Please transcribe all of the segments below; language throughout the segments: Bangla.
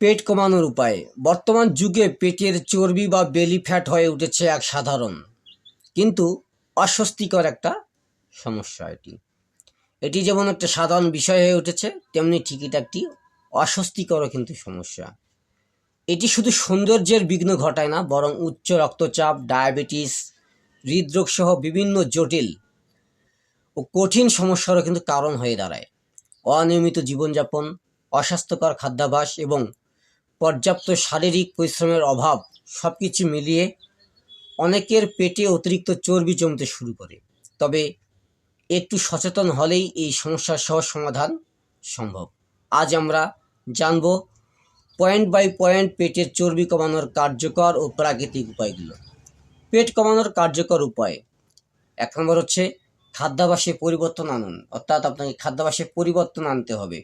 পেট কমানোর উপায়। বর্তমান যুগে পেটের চর্বি বা বেলি ফ্যাট হয়ে উঠেছে এক সাধারণ, কিন্তু অস্বস্তিকর একটা সমস্যা এটি। এটি যেমন একটা সাধারণ বিষয় হয়ে উঠেছে, তেমনি ঠিক এটা একটি অস্বস্তিকরও কিন্তু সমস্যা। এটি শুধু সৌন্দর্যের বিঘ্ন ঘটায় না, বরং উচ্চ রক্তচাপ, ডায়াবেটিস হৃদরোগ সহ বিভিন্ন জটিল ও কঠিন সমস্যারও কিন্তু কারণ হয়ে দাঁড়ায়। অনিয়মিত জীবনযাপন, অস্বাস্থ্যকর খাদ্যাভ্যাস এবং পর্যাপ্ত শারীরিক পরিশ্রমের অভাব সব কিছু মিলিয়ে অনেকের পেটে অতিরিক্ত চর্বি জমতে শুরু করে। তবে একটু সচেতন হলেই এই সমস্যার সহ সমাধান সম্ভব। আজ আমরা জানব পয়েন্ট বাই পয়েন্ট পেটের চর্বি কমানোর কার্যকর ও প্রাকৃতিক উপায়গুলো। পেট কমানোর কার্যকর উপায়, এক নম্বর হচ্ছে খাদ্যাভ্যাসে পরিবর্তন আনুন। অর্থাৎ আপনাকে খাদ্যাভ্যাসে পরিবর্তন আনতে হবে।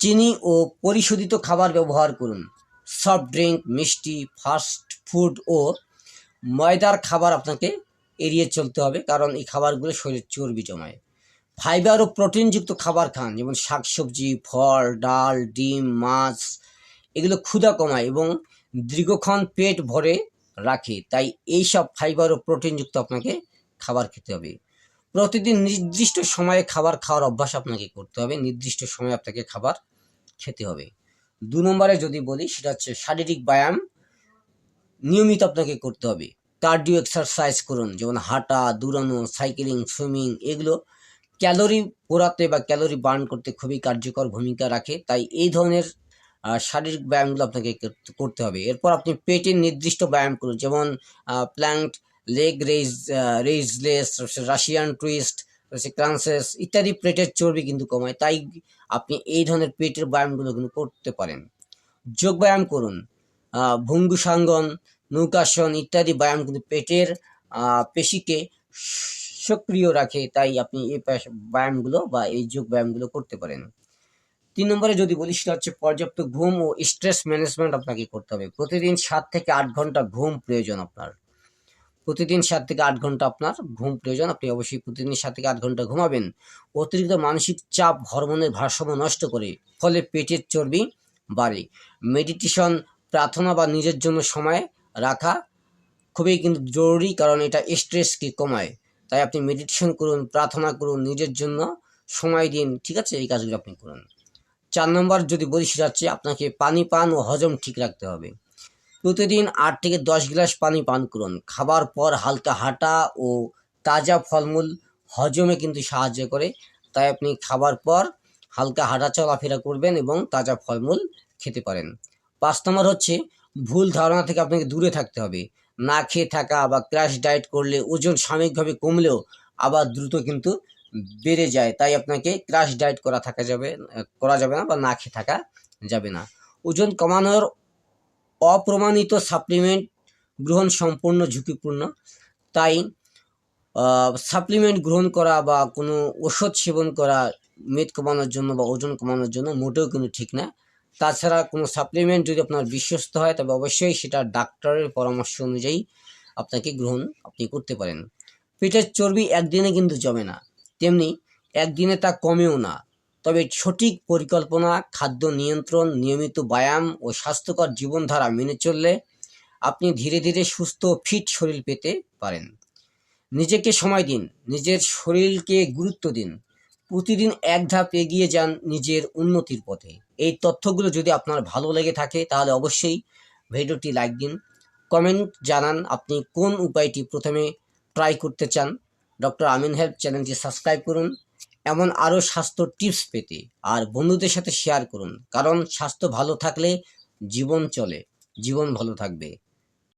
চিনি ও পরিশোধিত খাবার ব্যবহার করুন। সফট ড্রিঙ্ক মিষ্টি, ফাস্ট ফুড ও ময়দার খাবার আপনাকে এড়িয়ে চলতে হবে, কারণ এই খাবারগুলো শরীরে চর্বি জমায়। ফাইবার ও প্রোটিনযুক্ত খাবার খান, যেমন শাকসবজি, ফল, ডাল, ডিম, মাছ, এগুলো ক্ষুধা কমায় এবং দীর্ঘক্ষণ পেট ভরে রাখে। তাই এইসব ফাইবার ও প্রোটিনযুক্ত আপনাকে খাবার খেতে হবে। প্রতিদিন নির্দিষ্ট সময়ে খাবার খাওয়ার অভ্যাস আপনাকে করতে হবে। নির্দিষ্ট সময়ে আপনাকে খাবার খেতে হবে। দু নম্বরে যদি বলি, সেটা হচ্ছে শারীরিক ব্যায়াম নিয়মিত আপনাকে করতে হবে। কার্ডিও এক্সারসাইজ করুন, যেমন হাঁটা, দৌড়ানো, সাইকেলিং, সুইমিং, এগুলো ক্যালোরি পোড়াতে বা ক্যালোরি বার্ন করতে খুবই কার্যকর ভূমিকা রাখে। তাই এই ধরনের শারীরিক ব্যায়ামগুলো আপনাকে করতে- হবে। এরপর আপনি পেটের নির্দিষ্ট ব্যায়াম করুন, যেমন প্ল্যাঙ্ক লেগ রেইজ রেইজলেস রাশিয়ান টুইস্ট রয়েছে ক্রান্সেস ইত্যাদি পেটের চর্বি কিন্তু কমায়। তাই আপনি এই ধরনের পেটের ব্যায়ামগুলো কিন্তু করতে পারেন। যোগ ব্যায়াম করুন। ভঙ্গুসাঙ্গন, নৌকাসন ইত্যাদি ব্যায়াম কিন্তু পেটের পেশিকে সক্রিয় রাখে। তাই আপনি এই ব্যায়ামগুলো বা এই যোগ ব্যায়ামগুলো করতে পারেন। তিন নম্বরে যদি বলি সেটা হচ্ছে পর্যাপ্ত ঘুম ও স্ট্রেস ম্যানেজমেন্ট আপনাকে করতে হবে। প্রতিদিন সাত থেকে আট ঘণ্টা ঘুম প্রয়োজন আপনার। প্রতিদিন সাত থেকে আট ঘণ্টা আপনার ঘুম প্রয়োজন। আপনি অবশ্যই প্রতিদিন সাত থেকে আট ঘণ্টা ঘুমাবেন। অতিরিক্ত মানসিক চাপ হরমোনের ভারসাম্য নষ্ট করে, ফলে পেটের চর্বি বাড়ে। মেডিটেশন, প্রার্থনা বা নিজের জন্য সময় রাখা খুবই কিন্তু জরুরি, কারণ এটা স্ট্রেসকে কমায়। তাই আপনি মেডিটেশন করুন, প্রার্থনা করুন, নিজের জন্য সময় দিন। ঠিক আছে? এই কাজগুলো আপনি করুন। চার নম্বর যদি বলি, সেটা হচ্ছে আপনাকে পানি পান ও হজম ঠিক রাখতে হবে। প্রতিদিন আট থেকে দশ গ্লাস পানি পান করুন। খাবার পর হালকা হাঁটা ও তাজা ফলমূল হজমে কিন্তু সাহায্য করে। তাই আপনি খাবার পর হালকা হাঁটা চলাফেরা করবেন এবং তাজা ফলমূল খেতে পারেন। পাঁচ নম্বর হচ্ছে, ভুল ধারণা থেকে আপনাকে দূরে থাকতে হবে। না খেয়ে থাকা বা ক্র্যাশ ডায়েট করলে ওজন সাময়িকভাবে কমলেও আবার দ্রুত কিন্তু বেড়ে যায়। তাই আপনাকে ক্র্যাশ ডায়েট করা থাকা যাবে, করা যাবে না বা না খেয়ে থাকা যাবে না। ওজন কমানোর অপ্রমাণিত সাপ্লিমেন্ট গ্রহণ সম্পূর্ণ ঝুঁকিপূর্ণ। তাই সাপ্লিমেন্ট গ্রহণ করা বা কোনো ওষুধ সেবন করা, মেদ কমানোর জন্য বা ওজন কমানোর জন্য মোটেও কিন্তু ঠিক না। তাছাড়া কোনো সাপ্লিমেন্ট যদি আপনার বিশ্বস্ত হয়, তবে অবশ্যই সেটা ডাক্তারের পরামর্শ অনুযায়ী আপনাকে গ্রহণ আপনি করতে পারেন। পেটের চর্বি একদিনে কিন্তু জমে না। তেমনি একদিনে তা কমেও না। তবে সঠিক পরিকল্পনা, খাদ্য নিয়ন্ত্রণ, নিয়মিত ব্যায়াম ও স্বাস্থ্যকর জীবনধারা মেনে চললে আপনি ধীরে ধীরে সুস্থ ফিট শরীর পেতে পারেন। নিজেকে সময় দিন, নিজের শরীরকে গুরুত্ব দিন, প্রতিদিন এক ধাপ এগিয়ে যান নিজের উন্নতির পথে। এই তথ্যগুলো যদি আপনার ভালো লেগে থাকে তাহলে অবশ্যই ভিডিওটি লাইক দিন, কমেন্ট জানান আপনি কোন উপায়টি প্রথমে ট্রাই করতে চান। ডক্টর আমিন হেল্প চ্যানেলটি সাবস্ক্রাইব করুন। এমন আরও স্বাস্থ্য টিপস পেতে আর বন্ধুদের সাথে শেয়ার করুন। কারণ স্বাস্থ্য ভালো থাকলে জীবন চলে, জীবন ভালো থাকবে।